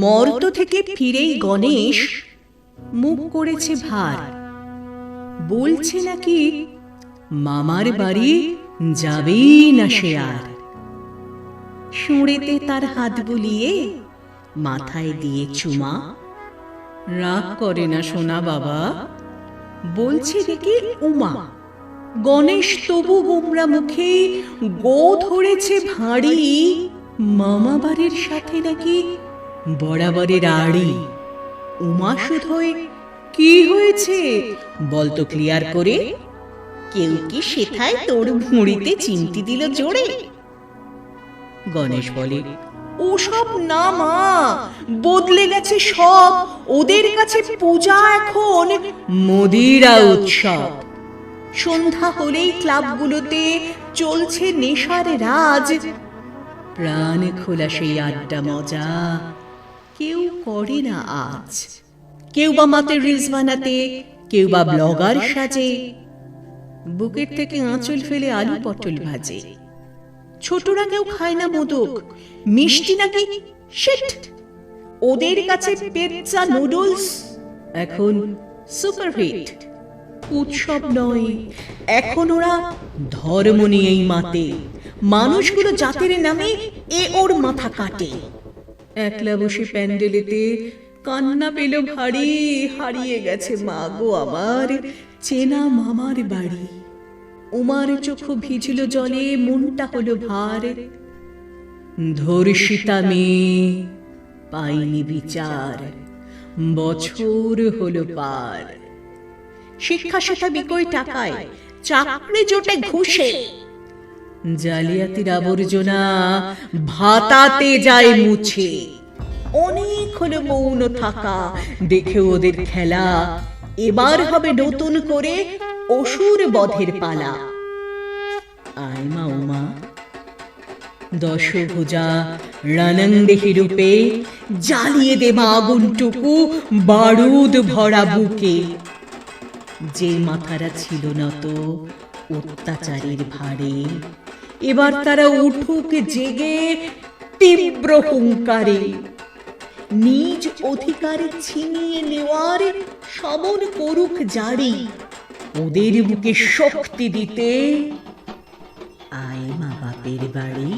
মর্ত থেকে ফিরেই গণেশ মুখ করেছে ভার। বলছে নাকি, মামার বাড়ি যাবেই না সে আর। সুঁড়েতে তার হাত বুলিয়ে মাথায় দিয়ে চুমা, রাগ করে না সোনা বাবা। বলছে দেখি উমা, গণেশ তবু গোমরা মুখে গো ধরেছে ভারী। মামা বাড়ির সাথে নাকি বরাবরের আড়ি। উমা শুধুই, কি হয়েছে? বলতো ক্লিয়ার করে। কেউ কি সেথায় তোর ভুঁড়িতে চিমটি দিল জোরে? গণেশ বলে, ওসব না মা, বদলে গেছে সব। ওদের কাছে পূজা এখন, মদিরা উৎসব। সন্ধ্যা হলেই ক্লাবগুলোতে চলছে নেশার রাজ। প্রাণ খোলা সেই আড্ডা মজা। কেউ করে না আজ। কেউ বা মাতে রিলস বানাতে, কেউ বা ব্লগার সাজে। বুকের থেকে আঁচল ফেলে আলু পটল ভাজে। ছোটরা কেউ খায় না মোদক, মিষ্টি নাকি ওদের কাছে পেৎজা নুডলস এখন সুপারহিট উৎসব নয়, এখন ওরা ধর্ম নিয়েই মাতে। মানুষগুলো জাতের নামে এ ওর মাথা কাটে। একলা বসে প্যান্ডেলেতে কান্না পেল ভারী, হারিয়ে গেছে মা গো আমার চেনা মামার বাড়ি। উমার চোখ ভিজল জলে, মনটা হলো ভার। ধর্ষিতা মেয়ে, পাইনি বিচার, বছর হলো পার। শিক্ষা সেটা বিকই টাকায়, চাকরি জোটে ঘুষে। জালিয়াতির আবর্জনা ভাতাতে যায় মুছে। অনেক হলো মৌন থাকা, দেখে ওদের খেলা। এবার হবে নতুন করে অসুর বধের পালা। আয় মা উমা দশভুজা রানন্দেহি রূপে জ্বালিয়ে দেবা আগুনটুকু বারুদ ভরা বুকে। যে মাথারা ছিল না তো অত্যাচারের ভারে এবার তারা উঠুক জেগে তীব্র হুঙ্কারে। নিজ অধিকার ছিনিয়ে নেওয়ার সমন করুক জারি ওদের বুকে শক্তি দিতে আয় মা বাপের বাড়ি।